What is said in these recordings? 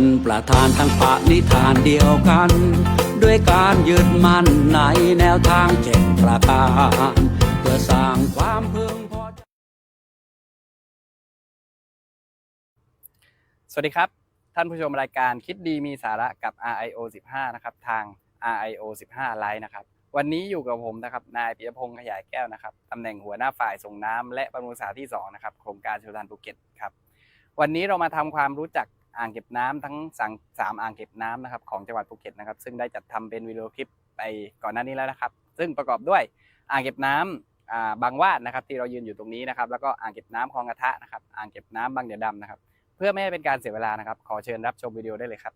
นประทานทั้งปะนิทานเดียวกัน ด้วยการยึดมั่นในแนวทางเจ็ดประการเพื่อสร้างความพึงพอใจสวัสดีครับ ท่านผู้ชมรายการคิดดีมีสาระกับ RIO 15 นะครับ ทาง RIO 15 Live นะครับวันนี้อยู่กับผมนะครับ นายปิยพงษ์ขยายแก้วนะครับตำแหน่งหัวหน้าฝ่ายส่งน้ำและบำรุงสาที่2นะครับ โครงการชลทานภูเก็ตครับ วันนี้เรามาทำความรู้จัก อ่างเก็บน้ำทั้งสามสามอ่างเก็บน้ำนะครับของจังหวัดภูเก็ตนะครับ ซึ่งได้จัดทำเป็นวิดีโอคลิปไปก่อนหน้านี้แล้วนะครับ ซึ่งประกอบด้วยอ่างเก็บน้ำอ่าบางวาดนะครับที่เรายืนอยู่ตรงนี้นะครับ แล้วก็อ่างเก็บน้ำคลองกระทะนะครับอ่างเก็บน้ำบางเดียดดำนะครับ เพื่อไม่ให้เป็นการเสียเวลานะครับ ขอเชิญรับชมวิดีโอได้เลยครับ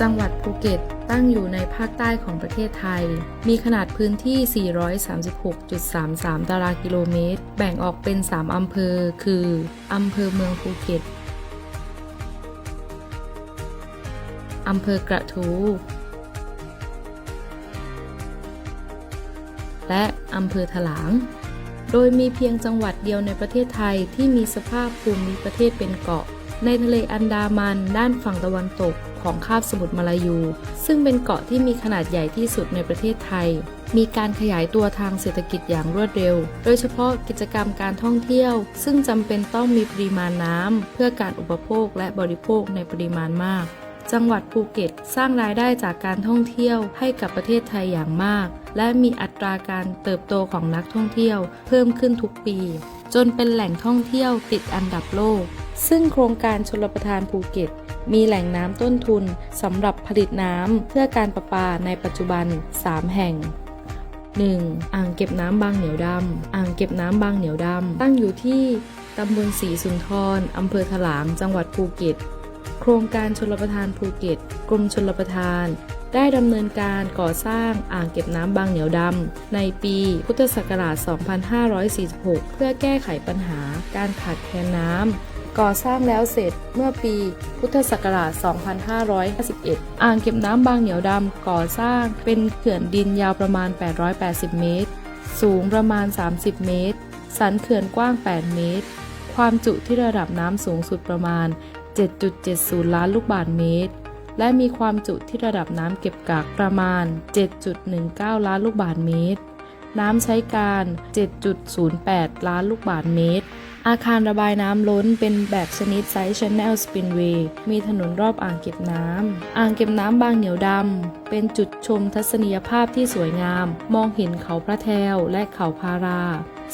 จังหวัดภูเก็ตตั้งอยู่ในภาคใต้ของประเทศไทย มีขนาดพื้นที่ 436.33 ตารางกิโลเมตร แบ่งออกเป็น 3 อำเภอ คืออำเภอเมืองภูเก็ตอำเภอกระทู และอำเภอถลาง โดยมีเพียงจังหวัดเดียวในประเทศไทยที่มีสภาพภูมิประเทศเป็นเกาะ ในทะเลอันดามันด้านฝั่งตะวันตกของคาบสมุทรมาลายู ซึ่งเป็นเกาะที่มีขนาดใหญ่ที่สุดในประเทศไทย มีการขยายตัวทางเศรษฐกิจอย่างรวดเร็ว โดยเฉพาะกิจกรรมการท่องเที่ยว ซึ่งจำเป็นต้องมีปริมาณน้ำเพื่อการอุปโภคและบริโภคในปริมาณมากจังหวัดภูเก็ตสร้างรายได้จากการท่องเที่ยวให้กับประเทศไทยอย่างมาก และมีอัตราการเติบโตของนักท่องเที่ยว เพิ่มขึ้นทุกปี จนเป็นแหล่งท่องเที่ยวติดอันดับโลก ซึ่งโครงการชลประทานภูเก็ต มีแหล่งน้ำต้นทุนสำหรับผลิตน้ำเพื่อการประปาในปัจจุบัน 3 แห่ง 1. อ่างเก็บน้ำบางเหนียวดำ อ่างเก็บน้ำบางเหนียวดำ ตั้งอยู่ที่ตำบลศรีสุนทรอำเภอถลาง จังหวัดภูเก็ต โครงการชลประทานภูเก็ต กรมชลประทาน ได้ดำเนินการก่อสร้างอ่างเก็บน้ำบางเหนียวดำ ในปีพุทธศักราช 2546 เพื่อแก้ไขปัญหาการขาดแคลนน้ำ ก่อสร้างแล้วเสร็จเมื่อปีพุทธศักราช 2551 อ่างเก็บน้ำบางเหนียวดำก่อสร้างเป็นเขื่อนดินยาวประมาณ 880 เมตร สูงประมาณ 30 เมตร สันเขื่อนกว้าง 8 เมตร ความจุที่ระดับน้ำสูงสุดประมาณ 7.70 ล้านลูกบาศก์เมตร และมีความจุที่ระดับน้ำเก็บกักประมาณ 7.19 ล้านลูกบาศก์เมตร น้ำใช้การ 7.08 ล้านลูกบาทเมตร อาคารระบายน้ำล้นเป็นแบบชนิดไซส์ Channel Spinway มีถนนรอบอ่างเก็บน้ำ อ่างเก็บน้ำบางเหนียวดำ เป็นจุดชมทัศนียภาพที่สวยงาม มองเห็นเขาพระแทวและเขาพารา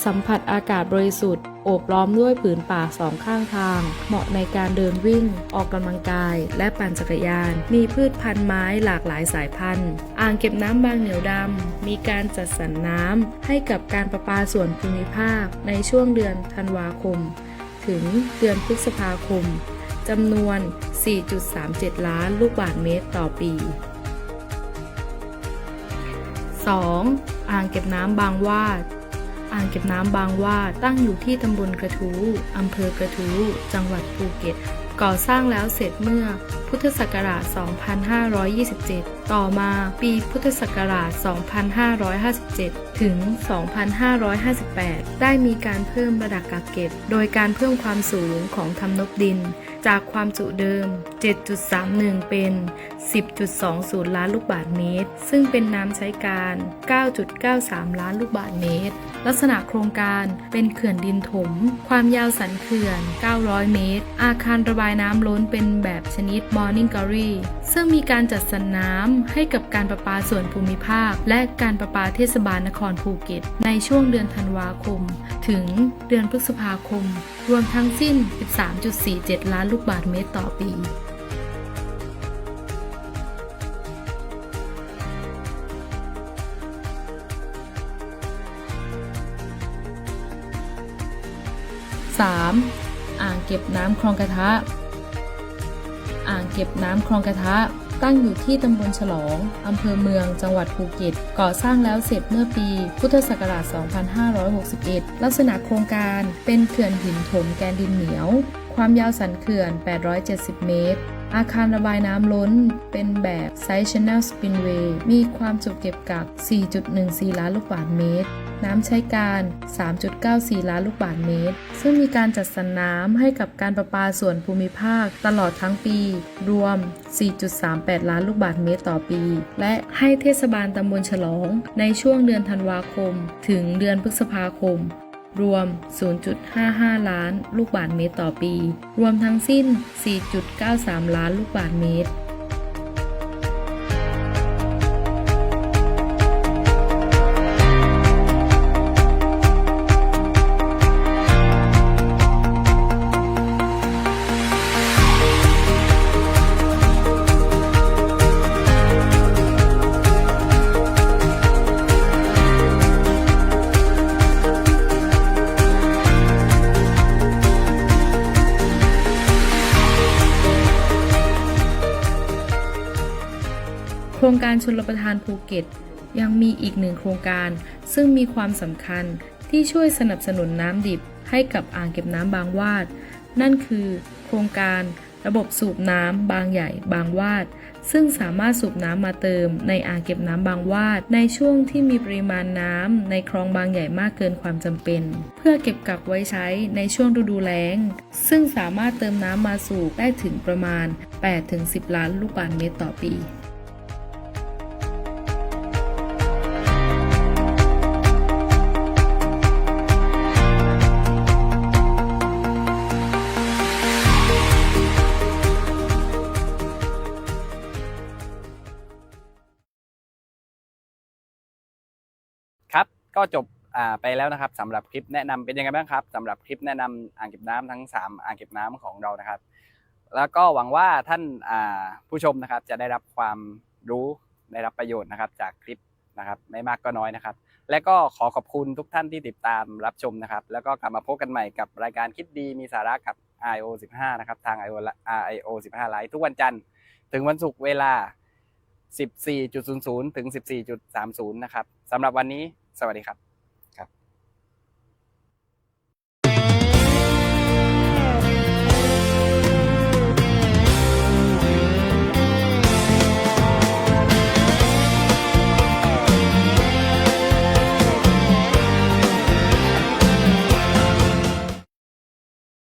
สัมผัสอากาศบริสุทธิ์โอบล้อมด้วยผืนป่าสองข้างทาง เหมาะในการเดินวิ่ง ออกกำลังกาย และปั่นจักรยาน มีพืชพันธุ์ไม้หลากหลายสายพันธุ์ อ่างเก็บน้ำบางเหนียวดำ มีการจัดสรรน้ำให้กับการประปาส่วนภูมิภาค ในช่วงเดือนธันวาคม ถึงเดือนพฤษภาคมจำนวน 4.37 ล้านลูกบาศก์เมตรต่อปี 2. อ่างเก็บน้ำบางวาด อ่างเก็บน้ำบางว่าตั้งอยู่ที่ตำบลกระทู้อำเภอกระทู้จังหวัดภูเก็ต ก่อสร้างแล้วเสร็จเมื่อพุทธศักราช 2527 ต่อมาปีพุทธศักราช 2557 ถึง 2558 ได้มีการเพิ่มระดับกักเก็บ โดยการเพิ่มความสูงของทำนบดิน จากความจุเดิม 7.31 เป็น 10.20 ล้านลูกบาศก์เมตร ซึ่งเป็นน้ำใช้การ 9.93 ล้านลูกบาศก์เมตร ลักษณะโครงการเป็นเขื่อนดินถม ความยาวสันเขื่อน 900 เมตร อาคารระบายน้ำล้นเป็นแบบชนิด Morning Glory ซึ่งมีการจัดสรรน้ำให้กับการประปาส่วนภูมิภาค และการประปาเทศบาลนครภูเก็ต ในช่วงเดือนธันวาคม ถึงเดือนพฤษภาคม รวมทั้งสิ้น 13.47 ล้านลูกบาศก์เมตรต่อปี 3. อ่างเก็บน้ำคลองกระทะ อ่างเก็บน้ำคลองกระทะ ตั้งอยู่ที่ตำบลฉลอง อำเภอเมือง จังหวัดภูเก็ต ก่อสร้างแล้วเสร็จเมื่อปี พุทธศักราช 2561 ลักษณะโครงการเป็นเขื่อนหินถมแกนดินเหนียว ความยาวสันเขื่อน 870 เมตร อาคารระบายน้ำล้นเป็นแบบ Side Channel Spillway มีความจุเก็บกัก 4.14 ล้านลูกบาศก์เมตร น้ำใช้การ 3.94 ล้านลูกบาศก์เมตร ซึ่งมีการจัดสรรน้ำให้กับการประปาส่วนภูมิภาคตลอดทั้งปี รวม 4.38 ล้านลูกบาศก์เมตรต่อปี และให้เทศบาลตำบลฉลองในช่วงเดือนธันวาคม ถึงเดือนพฤษภาคม รวม 0.55 ล้านลูกบาศก์เมตรต่อปี รวมทั้งสิ้น 4.93 ล้านลูกบาศก์เมตร โครงการชลประทานภูเก็ต ยังมีอีกหนึ่งโครงการ ซึ่งมีความสำคัญที่ช่วยสนับสนุนน้ำดิบให้กับอ่างเก็บน้ำบางวาด นั่นคือ โครงการระบบสูบน้ำบางใหญ่บางวาด ซึ่งสามารถสูบน้ำมาเติมในอ่างเก็บน้ำบางวาด ในช่วงที่มีปริมาณน้ำในคลองบางใหญ่มากเกินความจำเป็น เพื่อเก็บกักไว้ใช้ในช่วงฤดูแล้ง ซึ่งสามารถเติมน้ำมาสูบได้ถึงประมาณ 8-10 ล้านลูกบาศก์เมตรต่อปี ก็จบไปแล้วนะครับสำหรับคลิปแนะนำเป็นยังไงบ้างครับสำหรับคลิปแนะนำอ่างเก็บน้ำทั้ง 3 อ่างเก็บน้ำของเรานะครับ แล้วก็หวังว่าท่านผู้ชมนะครับจะได้รับความรู้ได้รับประโยชน์นะครับ จากคลิปนะครับไม่มากก็น้อยนะครับ และก็ขอขอบคุณทุกท่านที่ติดตามรับชมนะครับ แล้วก็กลับมาพบกันใหม่กับรายการคิดดีมีสาระกับ IO 15นะครับทาง IO IO 15ไลฟ์ทุกวันจันทร์ถึงวันศุกร์เวลา 14.00 ถึง 14.30 นะครับสำหรับวันนี้ สวัสดีครับ